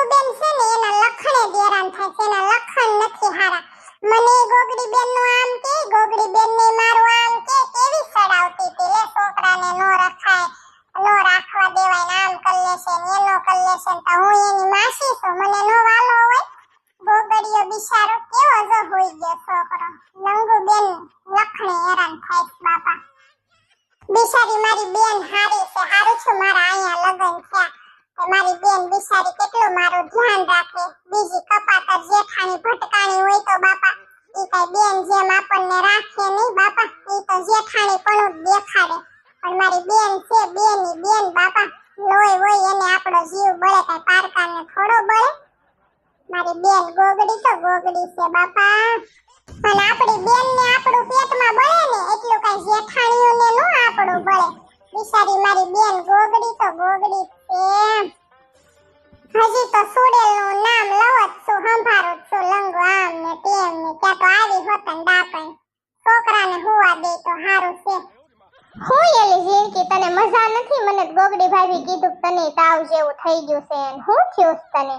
લંગુબેન છે ને એના લખણે જ થાય છે એના લખણ નથી હારા મને ગોગડી બેનનું આમ કે ગોગડી બેન ને મારું આમ કે કેવી સડાવતી હતી લે છોકરાને નો રખાય નો રાખવા દેવાય ને આમ કર લેશે ને એનો કર લેશે ને તો હું એની માસી છું મને નો વાલો હોય ગોગડીયો બિચારો કેવો જો હોઈ ગયો છોકરો લંગુબેન લખણે હેરાન થાય છે બાપા બિચારી મારી બેન હારી છે હારું છું મારા અહીંયા લગન થયા તો મારી બેન બિચારી કેટલું મારું ધ્યાન રાખે બીજી કપાતર જેઠાણી ભટકાણી હોય તો બાપા ઈ કઈ બેન જેમ આપણને રાખે નહીં બાપા ઈ તો જેઠાણી દેખાડે? પણ મારી બેન છે, બેની બેન, બાપા. લોય હોય એને આપણો જીવ બળે કઈ પારકાને થોડો બળે. મારી બેન ગોગડી તો ગોગડી છે, બાપા. પણ આપણી બેન ને આપણું પેટમાં બળે ને, એટલું કઈ જેઠાણીઓને નો આપણું બળે. બિચારી મારી બેન ગોગડી તો ગોગડી છે. હજી તો સુડેલનું નામ લવત છું, સંભારું છું, લંગો આમ ને તેમ ને ત્યાં તો આવી હોત ને ડાપણ છોકરાને હુવા દે તો સારું છે. હું એલી જીરકી તને મજા નથી? મને ગોગડી ભાભી કીધું તને તાવ જેવું થઈ ગયું છે અને હું થયું તને?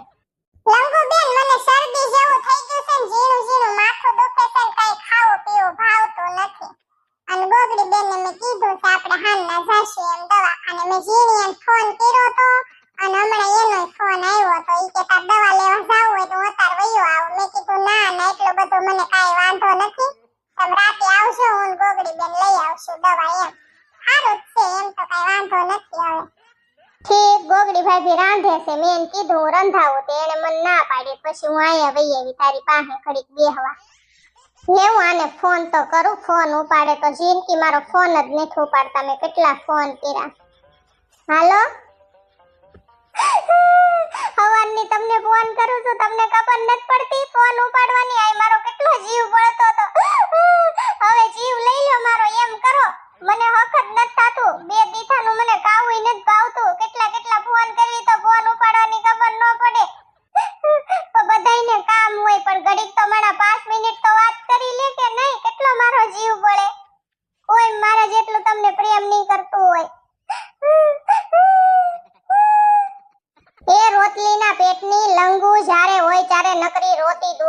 લંગુ બેન, મને શરદી જેવું થઈ ગયું છે ને ઝીણું ઝીણું માથું દુખે છે ને કઈ ખાવું પીવું ભાવતું નથી. અને ગોગડી બેનને મેં કીધું છે આપણે હાલના જશે એમ દવાખાને. મેં ઝીણીને ફોન કર્યો તો અને હમણાં એનો ફોન આવ્યો તો ઈ કે તાર દવા લેવા જાવું હોય તો હું વયો આવું. મેં કીધું, ના ના, એટલો બધો મને કઈ વાંધો નથી. રાતે આવશે હું ગોગડી બેન લઈ આવશું દવા એમ. સારું છે, એમ તો કઈ વાંધો નથી હવે. ઠીક, ગોગડી ભાભી રાંધે છે, મેં એને કીધું હું રંધાવું તો એને મને ના પાડી, પછી હું અહીંયા વઈ આવી, તારી પાસે ઘડીક બેહવા. લેવું આને ફોન તો કરું, ફોન ઉપાડે તો જિંદગી મારો ફોન જ નથી ઉપાડતા, મેં કેટલા ફોન કર્યા. હાલો? હવારની તમને ફોન કરું છું, તમને ખબર નથી પડતી? ફોન ઉપાડવાની આય, મારો કેટલો જીવ બળતો તો હવે જીવ લઈ લો મારો, એમ કરો. મને વખત નથી થાતું. બે દીઠાનું મને કાવું નથી ભાવતું. કેટલા કેટલા ફોન કરવી તો ફોન ઉપાડવાની ખબર ન પડે. તો બધાયને કામ હોય, પણ ઘડીક તો મારા પાંચ મિનિટ તો વાત કરી લે કે નહીં? કેટલો મારો જીવ બળે? કોઈ મારા જેટલું તમને પ્રેમ નહીં કરતું હોય. રોટલીના પેટની લંગુ જ્યારે હોય ત્યારે નકરી રોતી જ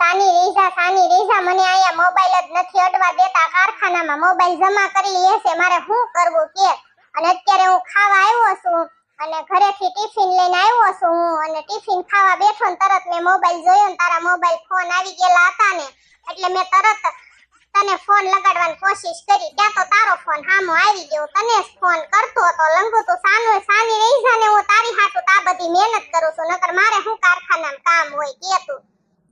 સાની રીઝા સાની રીઝા, મને અહીંયા મોબાઈલ જ નથી અડવા દેતા. કારખાનામાં મોબાઈલ જમા કરી લેશે મારે શું કરવું કે? અને અત્યારે હું ખાવા આવ્યો છું અને ઘરેથી ટિફિન લઈને આવ્યો છું હું અને ટિફિન ખાવા બેઠો ને તરત મેં મોબાઈલ જોયો ને તારા મોબાઈલ ફોન આવી ગયેલા હતા ને. એટલે મેં તરત તને ફોન લગાડવાની કોશિશ કરી. ત્યાં તો તારો ફોન હામો આવી ગયો. તને ફોન કરતો હતો. લંગુ તું સાનો સાની રહી જાને હું તારી હાટું તા બધી મહેનત કરું છું. નકર મારે હું કારખાનામાં કામ હોય કે તું?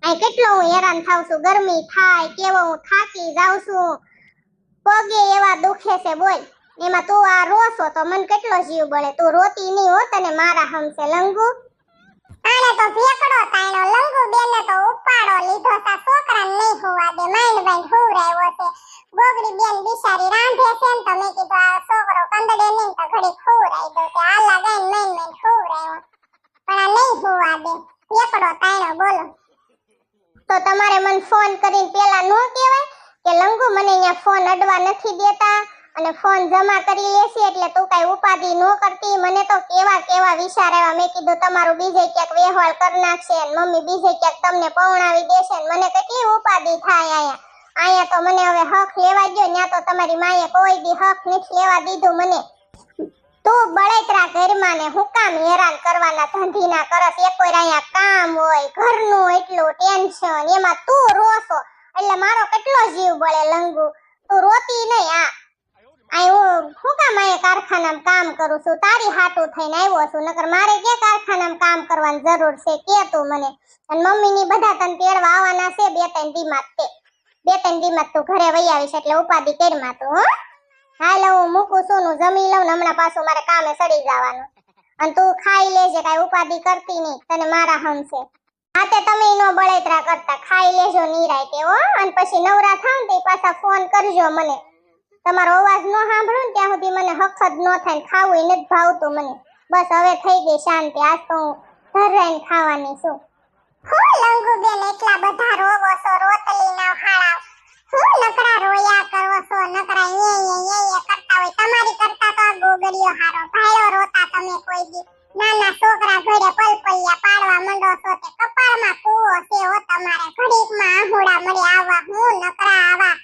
અહીં કેટલો હું હેરાન થાઉં છું. ગરમી થાય, કેવો હું થાકી જાઉં છું. પગે એવા દુખે છે બોલ. એમાં તું આ રોસો તો મને કેટલો જીવ બળે. તું રોતી નહીં હો તને મારા હમશે. લંગુ આને તો ભેકડો તાણ્યો લંગુ બેને તો ઉપાડો લીધો સા છોકરા નહીં હોવા દે માઇન્ડ બાઇન્ડ હુવરાયો છે. ગોગડી બેન બિચારી રાંધે છે ને તો મેં કીધું આ છોકરો કંદડે નહીં તો ઘડી હુવરાઈ દો કે આ લગાઈને માઇન્ડ માઇન્ડ હુવરાયો પણ આ નહીં હોવા દે. ભેકડો તાણ્યો બોલો. તો તમારે મને ફોન કરીને પેલા નો કહેવાય કે લંગુ મને અહીંયા ફોન અડવા નથી દેતા? અને ફોન જમા કરી લેશે એટલે તું કઈ ઉપાધિ ન કરતી. મને તો કેવા કેવા વિચાર આવ્યા. મેં કીધું, તમારું બીજે ક્યાંક વ્યવહાર કરી નાખશે મમ્મી બીજે ક્યાંક તમને પવણાવી દેશે મને કેટલી ઉપાધિ થાય અહીંયા. અહીંયા તો મને હવે હક લેવા ગયો ત્યાં તો તમારી માએ કોઈ દી હક નથી લેવા દીધું મને. તું બળેતરા ઘરમાં ને હું કામ હેરાન કરવાના ધંધીના કરસ. એક કોઈ અહીંયા કામ હોય, ઘરનું એટલું ટેન્શન, એમાં તું રોસો એટલે મારો કેટલો જીવ બળે લંગુ? તું રોતી નહીં આ. આ હું. કામ અહીંયા કારખાનામાં કામ કરું છું? તારી હાટું થઈને આવ્યો છું. નકર મારે કે કારખાનામાં કામ કરવાની જરૂર છે? કે તું મને? અને મમ્મીની બધા તને તેડવા આવવાના છે બે ત્રણ દીમાં તે. બે ત્રણ દીમાં તું ઘરે વહી આવીશ એટલે ઉપાધિ કરીમાં તું હો. હાલ, હું મૂકું છું નું જમી લઉં ને હમણાં પાછું મારે કામે સડી જવાનું. અને તું ખાઈ લેજે, કાંઈ ઉપાધિ કરતી નહીં. તને મારા હમશે હાથે તમે નો બળેતરા કરતા. ખાઈ લેજો નીરાય હો. અને પછી નવરા થાવ તે પાછા ફોન કરજો મને. તમારો અવાજ ન સાંભળું ત્યાં સુધી મને હખત ન થાય ખાવું ય નથી ભાવતું મને. બસ હવે થઈ ગઈ શાંતિ. આજ તો હું ધરાઈને ખાવાની છું. હું તો નાના છોકરા ઘરે પલપલિયા પાડવા છો કે કપાળમાં કૂવો હું નકરા આવા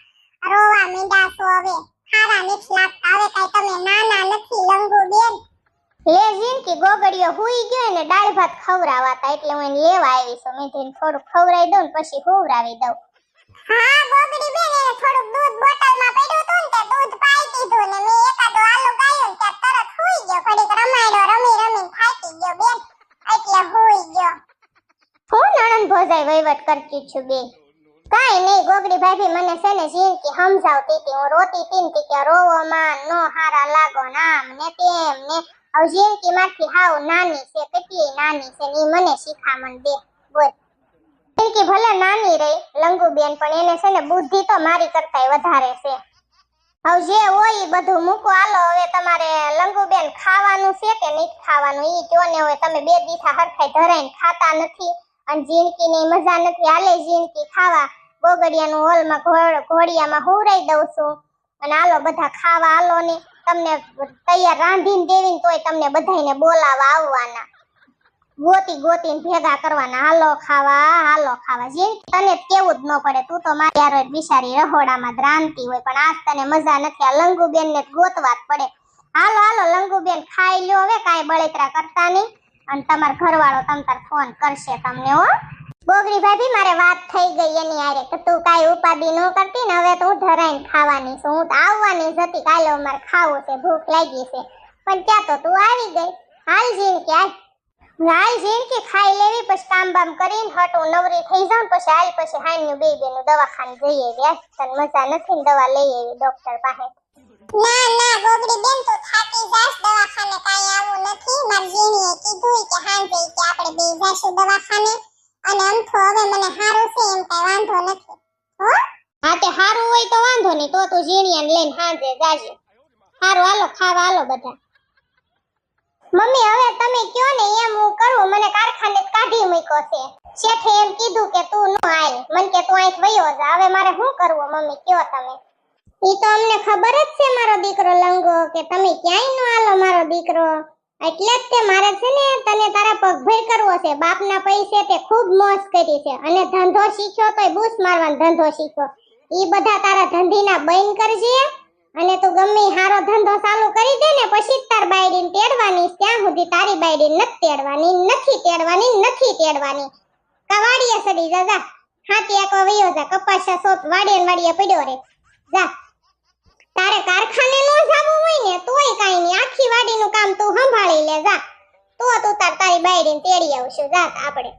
રોવા મીંડા છો હવે. ખારા નીચ લાગતા. હવે કઈ તમે નાના નથી લંગુ બેન. લે જિંદગી ગોગડીઓ હુઈ ગયો ને દાળ ભાત ખવરાવાતા એટલે હું એને લેવા આવી છું. મેં તેને થોડું ખવરાઈ દઉં ને પછી ખવરાવી દઉં. હા ગોગડી બેન એને થોડું દૂધ બોટલમાં પડ્યું હતું ને તે દૂધ પાઈ દીધું ને મેં એકાદો આલુ ગાયું ને તરત હુઈ ગયો. ઘડીક રમાડ્યો રમી રમીને થાકી ગયો બેન. એટલે હુઈ ગયો. હું નણંદ ભોજાઈ વહીવટ કરતી છું બે કાઈ નહીં, ગોગડી ભાભી મને છે ને જીનકી સમજાવતી હતી. હું રોતી હતી કે રોવો નો હારા લાગો નામ ને તેમ ને. હવે જીનકી માંથી હાવ નાની છે, કેટલી નાની છે ને મને શીખામણ દે, બોલ. જીનકી ભલે નાની રહી, લંગુબેન, પણ એને છે ને બુદ્ધિ તો મારી કરતા વધારે છે. હવે જે હોય એ બધું મૂકો. આલો હવે તમારે લંગુબેન ખાવાનું છે કે નહીં ખાવાનું? એ કયો ને હવે તમે બે દીઠા હરખાઈ ધરાઈને ખાતા નથી. અને જિંદગી ની મજા નથી હાલે જિંદગી ખાવા. ગોગડિયાનું હોલમાં ઘોડ, ઘોડિયામાં હુરાઈ દઉં છું. અને હાલો બધા ખાવા હાલો ને. તમને તૈયાર રાંધીને દેવીને તોય તમને બધાયને બોલાવા આવવાના. ગોતી ગોતીને ભેગા કરવાના. હાલો ખાવા હાલો ખાવા. જે તને કેવું જ ન પડે. તું તો મારી યાર બિચારી રહોડામાં જ હોય. પણ આજ તને મજા નથી. આ લંગુબેન ને ગોતવા જ પડે. હાલો હાલો લંગુબેન ખાઈ લ્યો. હવે કાંઈ બળતરા કરતા નહીં. અને તમાર ઘરવાળો તમ તાર ફોન કરશે તમને, હો. બોગડી ભાભી, મારે વાત થઈ ગઈ એની આરે કે તું કાંઈ ઉપાદી ન કરતી ને હવે તો હું ધરાઈને ખાવાની છું. હું તો આવવાની જ હતી, કાલે મારે ખાવું છે, ભૂખ લાગી છે. પણ ત્યાં તો તું આવી ગઈ? હાલ જીણ કે હાલ. હાલ જીણકી ખાઈ લેવી, પછી કામ બામ કરીને હટું, નવરી થઈ જાઉં પછી હાલ પછી હાઈનું બે બેનું દવાખાને જઈએ વ્યાસ તને મજા નથી દવા લઈ આવી ડોક્ટર પાસે. ના ના ગોગડી બેન તો થાકી જાસ દવાખાને કાઈ આવું નથી. મારી જીણીએ કીધું કે હાંજે કે આપણે બે જાશું દવાખાને. અને તો હવે મને હારું છે, એમ કઈ વાંધો નથી. હા? તે હારું હોય તો વાંધો નહીં, તો તું જીણીએ લઈને હાંજે જાજે. હારું, હાલો, ખાવા, હાલો બધા. મમ્મી, હવે તમે કયો ને, એમ હું કરું, મને કારખાને કાઢી મૂક્યો છે. શેઠે એમ કીધું કે તું ન આય. મન કે તું અહીં વયો જા. હવે મારે શું કરવું, મમ્મી, કયો તમે? ઈ તો અમને ખબર જ છે મારો દીકરો લંગો કે તમે ક્યાંય નો આલો મારો દીકરો. એટલે જ તે મારે છે ને તને તારા પગભર કરવો છે. બાપના પૈસે તે ખૂબ મોજ કરી છે. અને ધંધો શીખ્યો તોય બૂસ મારવાનો ધંધો શીખ્યો. એ બધા તારા ધંધીના બૈન કરજે. અને તું ગમે હારો ધંધો ચાલુ કરી દે ને, પછી તાર બાયડીને તેડવાની ત્યાં સુધી તારી બાયડી નથી તેડવાની નથી તેડવાની નથી તેડવાની. કવાડીએ સડી જા જા. હાથી આકો વયો જા. કપાસા સોત વાડીએ વાડીએ પડ્યો રે. જા. તારે કારખાને નો જાવું હોય ને તોય કાઈ નહીં. આખી વાડીનું કામ તું સંભાળી લે, જા. તો તું તાર તારી બાયડીને તેડી આવશું. જાત આપણે.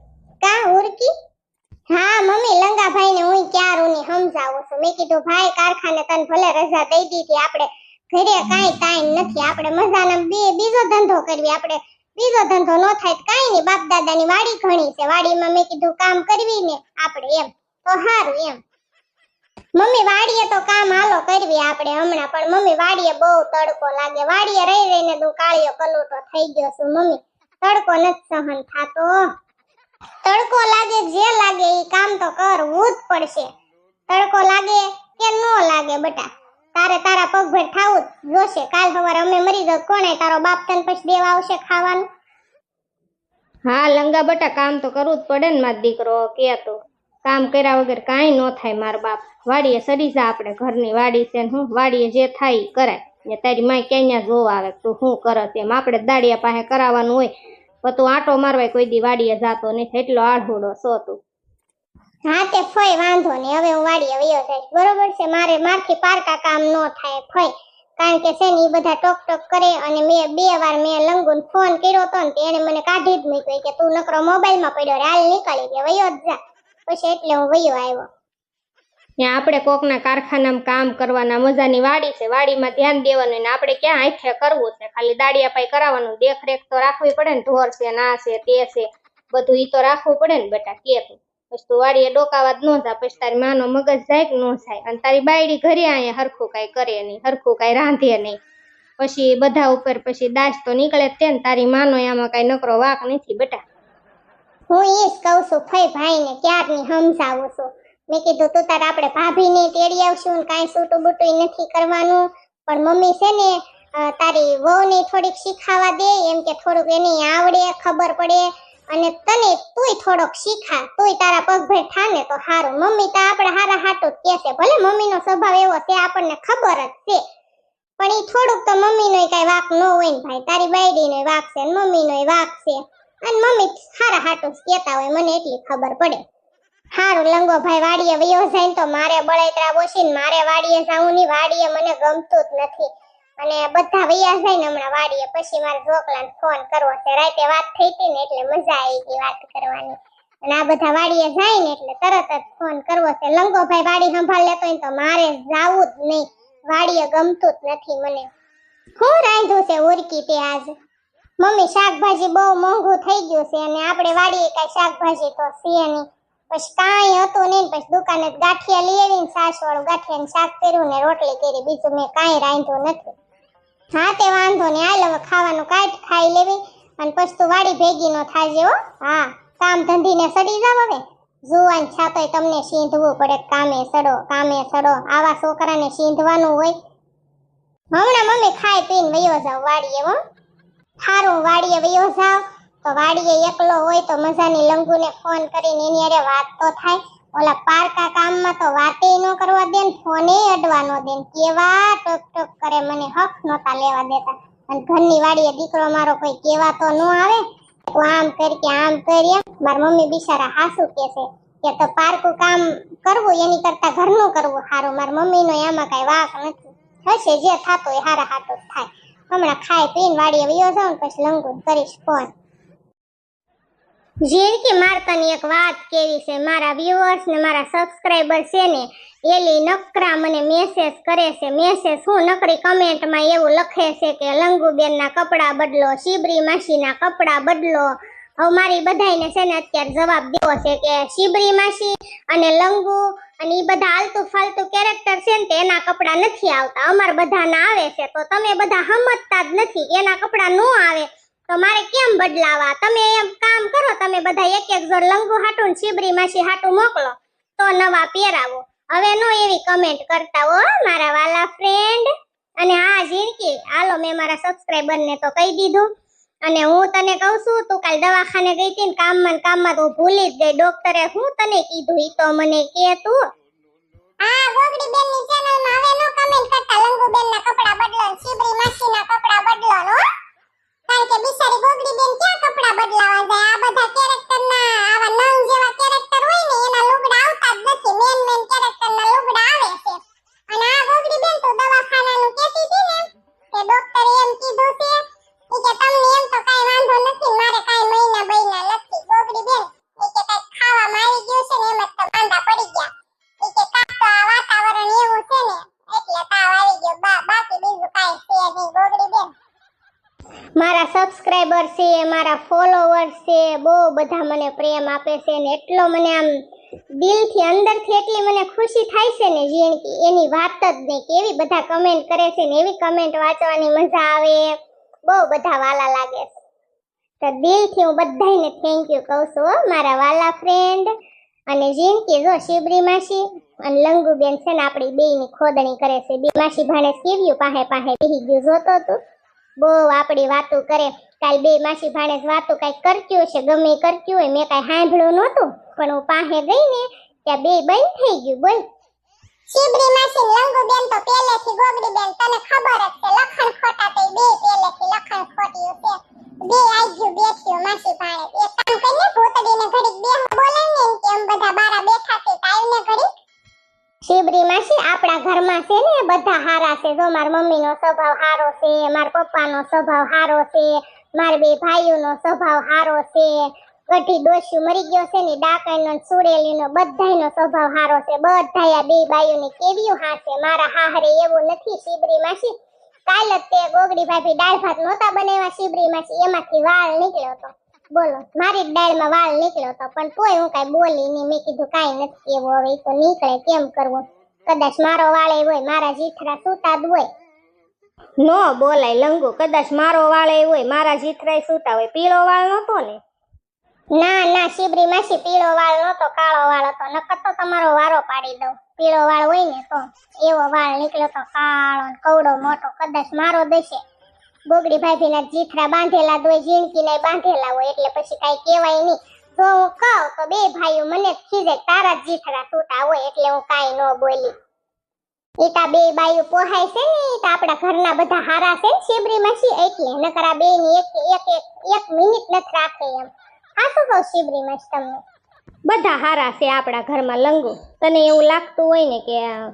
કા, ઉરકી? હા, મમ્મી ને હું ક્યારુની સમજાવું છું. મેં કીધું, ભાઈ, કારખાને તને ભલે રજા દઈ દીધી આપણે. ઘરે કાંઈ ટાઈમ નથી. આપણે મજાના બે, બીજો ધંધો કરવી આપણે બીજો ધંધો ન થાય કાંઈ નહીં. બાપ દાદાની વાડી ઘણી છે. વાડીમાં મેં કીધું, કામ કરવી ને આપણે એમ. તો સારું એમ. મમ્મી, વાડીએ તો કામ હાલો કરવી આપણે હમણાં, પણ મમ્મી, વાડીએ બહુ તડકો લાગે. વાડીએ રહી રહીને તું કાળિયો કલોટો થઈ ગયો છું, મમ્મી. તડકો નથી સહન થાતો. તડકો લાગે, જે લાગે એ કામ તો કરવું જ પડશે. તડકો લાગે કે ન લાગે બટા? તારે તારા પગભર થાવું જ જોશે. કાલ સવારે અમે મરી જાવ. કોણે તારો બાપ તને પછી દેવા આવશે ખાવાનું? હા, લંગા બટા, કામ તો કરવું જ પડે ને મારો દીકરો કે તો કામ કર્યા વગર કાંઈ ન થાય મારા બાપ. વાડીએ સડી જા આપણે, ઘરની વાડી છે ને હું, વાડીએ જે થાય એ કરાય. ને તારી માય ક્યાં જોવા આવે, તું શું કરસ એમ. આપણે દાડિયા પાસે કરાવવાનું હોય પણ તું આંટો મારવાય કોઈ દી વાડીએ જાતો નહીં, એટલો આઢોડો સો તું. હા તે ફોય વાંધો નહીં, હવે હું વાડીએ વયો જઈશ. બરોબર છે, મારે મારથી પારકા કામ નો થાય ફોય કારણ કે છે ને એ બધા ટોક ટોક કરે અને મેં બે વાર મેં લંગુન ફોન કર્યો તો ને તેણે મને કાઢી જ મૂક્યો કે તું નકરો મોબાઈલમાં પડ્યો હાલ નીકળી ગયો વયો જ જા. પછી એટલે હું વયો આવ્યો. ત્યાં આપણે કોકના કારખાનામાં કામ કરવાના મજાની વાડી છે. વાડીમાં ધ્યાન દેવાનું ને આપણે ક્યાં આંખે કરવું છે? ખાલી દાડિયા પાઈ કરાવવાનું. દેખરેખ તો રાખવી પડે ને. ઢોર છે, ના છે, તે છે. બધું ઈ તો રાખવું પડે ને બેટા, કે પછી તું વાડીએ ડોકાવા જ ન જા. પછી તારી માનો મગજ જાય કે ન જાય? અને તારી બાયડી ઘરે અહીંયા હરખું કાંઈ કરે નહીં, હરખું કાંઈ રાંધે નહીં. પછી બધા ઉપર પછી દાસ તો નીકળે જ તે ને. તારી માનો એમાં કાંઈ નકરો વાક નથી બેટા. હું એ જ કહું છું ફઈ ભાઈને ક્યારની સમજાવું છું? મેં કીધું, તું તારે આપણે ભાભીને તેડી આવશું કાંઈ સૂટું બૂટું નથી કરવાનું. પણ મમ્મી છે ને તારી વહુને થોડીક શીખાવા દે, એમ કે થોડુંક એને આવડે, ખબર પડે. અને તને તુંય થોડોક શીખા, તુંય તારા પગ ભેર થાને તો સારું મમ્મી તો આપણે હારા હાટું જ કહેશે, ભલે મમ્મીનો સ્વભાવ એવો છે, આપણને ખબર જ છે. પણ એ થોડુંક તો મમ્મીનો કાંઈ વાક ન હોય ને ભાઈ. તારી બાયડીનો વાક છે ને મમ્મીનો વાક છે. અને મમ્મી હારા હાટું કહેતા હોય, મને એટલી ખબર પડે. હારું, લંગો ભાઈ, વાડીએ વયો જાય તો મારે બળેતરા બોસીને મારે વાડીએ જાવું ની વાડીએ મને ગમતું જ નથી. અને બધા વૈયા જાય ને હમણાં વાડીએ, પછી મારે ઢોકલાને ફોન કરવો છે. રાતે વાત થઈ હતી ને એટલે મજા આવી ગઈ વાત કરવાની. અને આ બધા વાડીએ જાય ને એટલે તરત જ ફોન કરવો છે. લંગો ભાઈ, વાડી સંભાળ લેતો હોય તો મારે જાવું જ નહીં. વાડીએ ગમતું જ નથી મને. હું રાંધું છે ઉરકી તે આજ? મમ્મી, શાકભાજી બહુ મોંઘું થઈ ગયું છે અને આપણે વાડીએ કાંઈ શાકભાજી તો છે નહીં. પછી કાંઈ હતું નહીં પછી દુકાને ગાંઠિયા લઈ આવીને છાશ વાળું ગાંઠિયાનું શાક કર્યું ને રોટલી કરી, બીજું મેં કાંઈ રાંધ્યું નથી. હા, તે વાંધો નહીં, હાલ હવે ખાવાનું કાંઈ ખાઈ લેવી. અને પછી તું વાડી ભેગી નો થાજે હો. હા, કામ ધંધીને સડી જાવ હવે. જુવાન છાતોય તમને સીંધવું પડે, કામે સડો કામે સડો. આવા છોકરાને સીંધવાનું હોય. હમણાં મમ્મી ખાઈ પીને વયો જાવ વાડીએ હો. હારું, વાડીએ વયો જાવ. તો વાડીએ એકલો હોય તો મજાની લંગુને ફોન કરીને એની અરે વાત તો થાય. ઓલા પારકા કામમાં તો વાતે ન કરવા દે ને ફોને અડવા ન દે કેવા ટોક ટોક કરે, મને હક નહોતા લેવા દેતા. અને ઘરની વાડીએ દીકરો મારો કોઈ કેવા તો ન આવે. તું આમ કર કે આમ કરીએ મારા મમ્મી બિચારા હાસુ કે છે કે તો પારકું કામ કરવું, એની કરતા ઘરનું કરવું. સારું મારા મમ્મીનો એમાં કાંઈ વાક નથી. હશે, જે થાતું એ હારા હાટું થાય. હમણાં ખાઈ પીને વાડીએ વયો જાઉં પછી લંગુ કરીશ ફોન. ઝીણકી મારતાની એક વાત કેવી છે? મારા વ્યુઅર્સ ને મારા સબસ્ક્રાઇબર છે ને, એલી નકરા મને મેસેજ કરે છે. મેસેજ હું નકરી કમેન્ટમાં એવું લખે છે કે, લંગુબેનના કપડા બદલો, શિબરી માસીના કપડાં બદલો હવે મારી બધાને છે ને અત્યારે જવાબ દેવો છે કે શિબરી માસી અને લંગુ અને એ બધા આલતુ ફાલતુ કેરેક્ટર છે ને એના કપડા નથી આવતા. અમાર બધાના આવે છે. તો તમે બધા સમજતા જ નથી એના કપડા નો આવે. તો મારે કેમ બદલાવા? તમે એમ કામ કરો, તમે બધા એક એક જોડ લંગુ હાટું શિબરી માસી હાટું મોકલો, તો નવા પહેરાવો. હવે નો એવી કમેન્ટ કરતા હો મારા વાલા ફ્રેન્ડ અને હા ઝીણકી. હાલો મેં મારા સબસ્ક્રાઈબરને તો કહી દીધું. અને હું તને કહું છું, તું કાલ દવાખાને ગઈ હતી ને કામમાં કામમાં તું ભૂલી જ ગઈ. ડોક્ટરે હું તને કીધું તો મને કે તું. હા બેનની કપડા બદલો ને આ બધા કેરેક્ટર ના આવા નંગ જેવા કેરેક્ટર એના લુગડા આવતા મેન મેન કેરેક્ટર ના લુગડા આવે છે. અને આ ગોગડી બેન તો દવાખાનાનું કહેતી હતી ને, કે ડોક્ટરે એમ કીધું છે વાંધો નથી, મારે કાઈ મહિના કાઈ ખાવામાં આવી ગયું પડી ગયા. ઈ આવી ગયો. બાકી બીજું કાઈ છે મારા સબસ્ક્રાઇબર છે, મારા ફોલોવર છે, બહુ બધા મને પ્રેમ આપે છે ને, એટલો મને આમ દિલથી અંદરથી એટલી મને ખુશી થાય છે ને ઝીણકી એની વાત જ નહીં કેવી બધા કમેન્ટ કરે છે ને, એવી કમેન્ટ વાંચવાની મજા આવે. બહુ બધા વાલા લાગે છે. તો દિલથી હું બધાને થેન્ક યુ કહું છું મારા વાલા ફ્રેન્ડ અને જિંદગી જો શિબરી માસી અને લંગુબેન છે ને આપણી બેયની ખોદણી કરે છે. બે માસી ભાણે કેવ્યું પાહે પાહે બેહી ગયું જોતો તું બહુ આપણી વાતો કરે. કાલ બે માસી ભાણે વાતો કાંઈ કરતી હશે, ગમે કરતી હોય, મેં કાંઈ સાંભળ્યું નહોતું. પણ હું પાસે ગઈ ને ત્યાં બે બંધ થઈ ગયું, બોલ. શિબરી માસી લંગુ બેન તો છે, લખણ બે પહેલેથી લખણ ને બધા બારા છે, તાઈને ઘડીક. શિબરી માસી, આપણા છે ને, બધા હારા સ્વભાવ હારો છે, માર પપ્પાનો સ્વભાવ હારો છે, માર બે ભાઈઓનો સ્વભાવ હારો છે ગઢી ડોસ્યું મરી ગયો છે ને, ડાકણનો સુરેલીનો, બધાયનો સ્વભાવ હારો છે. બધાય આ બે બાઈઓની કેવીયું હા છે મારા હાહરે એવું નથી શિબરી માસી. કાલ જ તે ગોગડી ભાભી દાળ ભાત નહોતા બનાવ્યા શિબરી માસી. એમાંથી વાળ નીકળ્યો તો. બોલો, મારી દાળમાં વાળ નીકળ્યો તો. પણ તોય હું કાંઈ બોલી નહીં. મેં કીધું કાંઈ નથી કેવું હવે તો નીકળે, કેમ કરવું? કદાચ મારો વાળ હોય, મારા જીથરા સૂતા જ હોય. નો બોલાય, લંગુ. કદાચ મારો વાળ હોય, મારા જીથરાય સૂતા હોય. પીળો વાળ નહોતો ને? ના ના, શિબરી માસી પીળો વાળ નતો કાળો વાળ હતો. નકર તો તમારો વારો પાડી દઉં. પીળો વાળ હોય ને તો એવો વાળ નીકળ્યો તો કાળો કવડો મોટો, કદાચ મારો દેશે. ગોગડી ભાભીના જીથરા બાંધેલા દોય ઝીણકીના બાંધેલા હોય, એટલે પછી કાંઈ કહેવાય નહીં. જો હું કહું તો બે ભાઈઓ મને ખીજે તારા જીથરા છૂટા હોય, એટલે હું કાંઈ ન બોલી. ઈટા બે બાયું પોહાય છે ને, ઈટા આપણા ઘરના બધા હારા છે ને શિબરી માસી એટલે નકર આ બે ની એક એક એક મિનિટ નથી રાખે એમ. હાસું કહું શિબરી માસી તમને? બધા હારા છે આપણા ઘરમાં લંગુ. તને એવું લાગતું હોય ને કે આ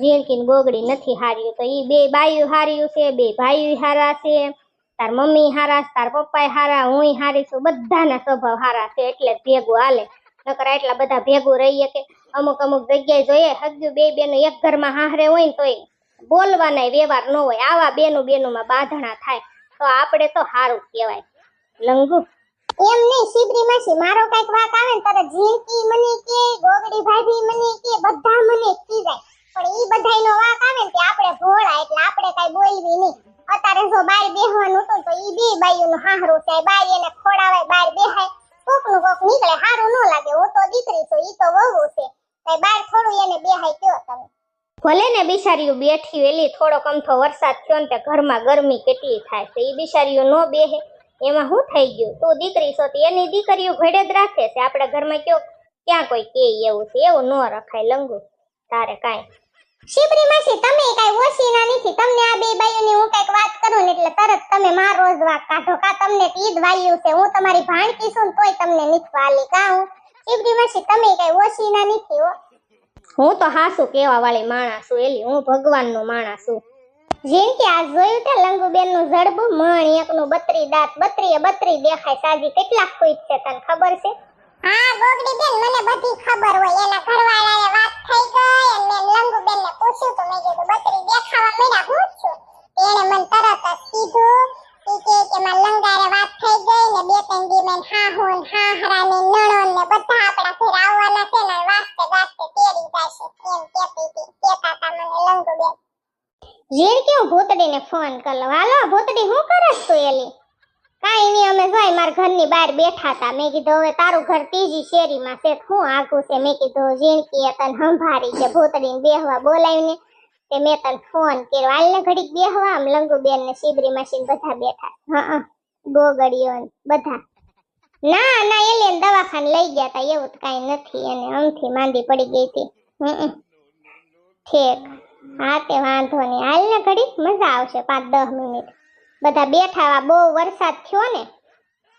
ઝીણકી ગોગડી નથી હાર્યું તો એ બે બાયું હાર્યું છે, બે ભાઈ હારા છે, તાર મમ્મી હારા છે, તાર પપ્પાએ હારા હું હારી છું, બધાના સ્વભાવ હારા છે, એટલે ભેગું હાલે. નકર એટલા બધા ભેગું રહીએ કે, અમુક અમુક જગ્યાએ જોઈએ, હજુ બે બેનું એક ઘરમાં હારે હોય ને તોય બોલવાના વ્યવહાર ન હોય. આવા બેનું બેનુંમાં બાંધણા થાય. તો આપણે તો સારું કહેવાય. લંગુ. એમ નહીં શિબરી માસી મારો કંઈક વાક આવે ને તારે ઝીણકી મને કે, ગોગડી ભાભી મને કે, બધા મને કીધાય. પણ ઈ બધાયનો વાક આવે ને તે આપણે ભોળા, એટલે આપણે કઈ બોલવી નહીં. અત્યારે જો બાર બેહવાનું હતું તો ઈ બે બાઈઓનું હાહરું થાય. બાર એને ખોડાવાય, બાર બેહાય. કોકનું કોક નીકળે, હારું ન લાગે. હું તો દીકરી છું, ઈ તો વહુ છે. કઈ બાર થોડું એને બેહાય કયો તમે? ભલે ને બિચારીઓ બેઠી વેલી, થોડોક કમથો વરસાદ થયો ને તે ઘરમાં ગરમી કેટલી થાય તો એ બિચારીઓ નો બેહે. એમાં શું થઈ ગયું? તું દીકરી છો એની દીકરીઓ ઘડે જ રાખે છે. આપણા ઘરમાં કયો, ક્યાં કોઈ કે એવું છે? એવું ન રખાય લંગુ. તારે કાંઈ. શિબરી માસી, તમે કઈ ઓછી ના નથી. તમને આ બે બાઈઓની હું કંઈક વાત કરું ને એટલે તરત તમે મારો જ વાક કાઢો. કા તમને ઈદ વાલ્યું છે? હું તમારી ભાણકી છું તોય તમને નથી વાલી. કા હું? શિબરી માસી, તમે કઈ ઓછી ના નથી હો. તો હાસુ કેવા વાળી માણસ છું, એલી. હું ભગવાનનું માણસ છું. કે આ જોયું તે લંગુબેનનું જડબું મણ, એકનું બત્રી દાંત, બત્રીએ બત્રી દેખાય, સાજી કેટલા ખુશ છે તને ખબર છે? હા ગોગડી બેન મને બધી ખબર હોય, એના ઘરવાળાએ વાત થઈ ગઈ અને મેં લંગુબેન ને પૂછ્યું તો મેં કીધું બત્રી દેખાવા મળ્યા હું જ છું એને મને તરત જ કીધું ઈ કે કે માં લંગારે વાત થઈ ગઈ ને બે ત્રણ દી મેં હા હું હા હરાની નણોન ને બધા આપણા ઘરે આવવાના છે ને વાસ્તે ગાસ્તે તેડી જાશે એમ કેતી હતી કેતા તા મને લંગુબેન ઝીણ કેવું ભૂતડીને ફોન કર લો હાલો ભૂતડી હું કરસ તું એલી કાંઈ નહીં અમે જોઈ મારા ઘરની બહાર હતા મેં કીધું, હવે તારું ઘર ત્રીજી શેરીમાં છે. શું આગું છે? મેં કીધું ઝીણકીએ તને સંભારી છે. ભૂતડીને બેહવા બોલાવીને તે મેં તને ફોન કર્યો. હાલને ઘડીક બેહવા આમ લંગુબેન ને શિબરી મશીન બધા બેઠા. હા ગોગડીઓ બધા. ના ના એ એને દવાખાને લઈ ગયા તા. એવું તો કાંઈ નથી. એને અમથી માંદી પડી ગઈ હતી. હમ ઠીક. હા, તે વાંધો નહીં. હાલ ને ઘડીક મજા આવશે પાંચ દસ મિનિટ. બધા બેઠા બહુ વરસાદ થયો ને.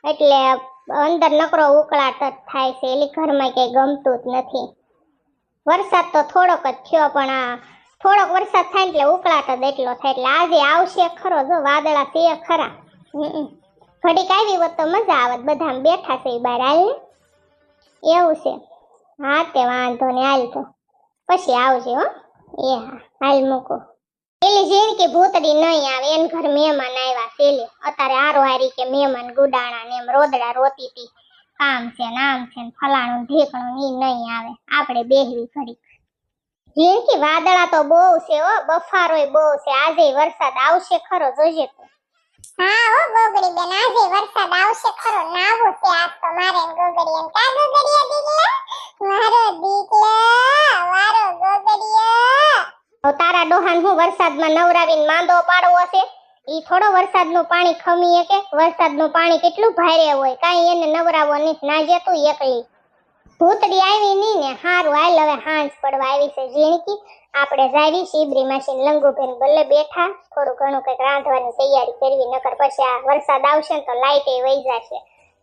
એટલે અંદર નકરો ઉકળાટ જ થાય છે. એલી ઘરમાં કંઈ ગમતું જ નથી. વરસાદ તો થોડોક જ થયો, પણ આ થોડોક વરસાદ થાય એટલે ઉકળાટ જ એટલો થાય. એટલે આજે આવશે ખરો જો, વાદળા છે ખરા. ઘડીક આવી હોત તો મજા આવત. બધા બેઠા છે બહાર હાલ એવું છે. હા તે વાંધો ને હાલ તો. પછી આવજે હો. એ હા, હાલ મૂકો. પેલી કે ભૂતડી નહીં આવે, એન ઘર મહેમાન આવ્યા પેલે અત્યારે આરો હારી કે મહેમાન ગુડાણા ને એમ રોદડા રોતી હતી આમ છે ને આમ છે ને ફલાણું ઢેકણું ઈ નહીં આવે. આપણે બેહવી ઘડીક. જેણ કે વાદળા તો બહુ છે હો બફારોય બહુ છે. આજે વરસાદ આવશે ખરો, જોજે તો. હા હો ગોગડી બેન આજે વરસાદ આવશે ખરો. નાવું છે આજ તો મારે ગોગડી એમ કા ગોગડીયા દીકલા? મારો દીકલા, મારો ગોગડીયા તારા ડોહાન હું વરસાદમાં નવરાવીને માંદો પાડવો છે ઈ થોડો વરસાદનું પાણી ખમીએ કે? વરસાદનું પાણી કેટલું ભારે હોય? કાંઈ એને નવરાવો નહીં. ના જતું એકલી. ભૂતડી આવી નહીં ને? હારું, હાલ હવે હાંસ પડવા આવી છે ઝીણકી. આપણે જાવી શીબરી માસી લંગુબેન ભલે બેઠા. થોડું ઘણું કંઈક રાંધવાની તૈયારી કરવી, નકર પછી આ વરસાદ આવશે ને તો લાઈટ વહી જશે.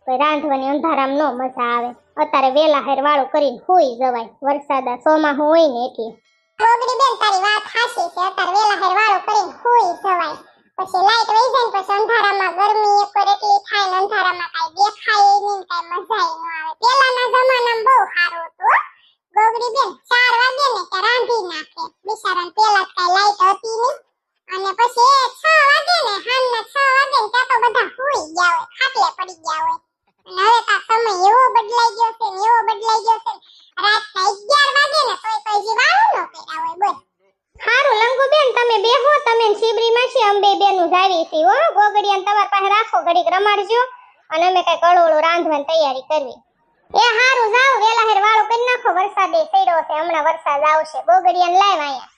રાંધવાની અંધારામાં નો મજા આવે. અત્યારે વેલા હેર વાળું કરીને હોઈ જવાય. વરસાદ ચોમાસું હોય ને એટલે. ગોગડી બેન, તારી વાત હાચી છે. અત્યારે વેલા હેર વાળું કરીને હોઈ જવાય. પછી લાઈટ વહી જાય ને પછી અંધારામાં ગરમી, એક એટલી થાય ને અંધારામાં કાંઈ દેખાય નહીં કાંઈ મજા ન આવે. પેલાના જમાનામાં બહુ સારું હતું. ગોગડી બેન, ચાર વાગે ને કે રાંધી નાખે. બિચારા પેલા કાંઈ લાઈટ હતી નહીં અને પછી એ છ વાગે ને સાંજના છ વાગે ને ત્યાં તો બધા સુઈ ગયા હોય ખાટલે પડી ગયા હોય અને હવે તો આ સમય એવો બદલાઈ ગયો છે ને એવો બદલાઈ ગયો છે ને રાતના 11 વાગે ને તોય કોઈ જીવાણું ન કર્યા હોય બોલ હારું લંગુ બેન તમે બેહો તમે ને શિબરી માસી અંબે બેનું જાવી છે હો ગોગડિયાને તમાર પાસે રાખો ઘડીક રમાડજો અને અમે કઈ કળોળું રાંધવાની તૈયારી કરવી એ હારું જાવ વેલા હેર વાળું કરી નાખો વરસાદે પડ્યો છે હમણાં વરસાદ આવશે ગોગડિયાને લાવ અહીંયા.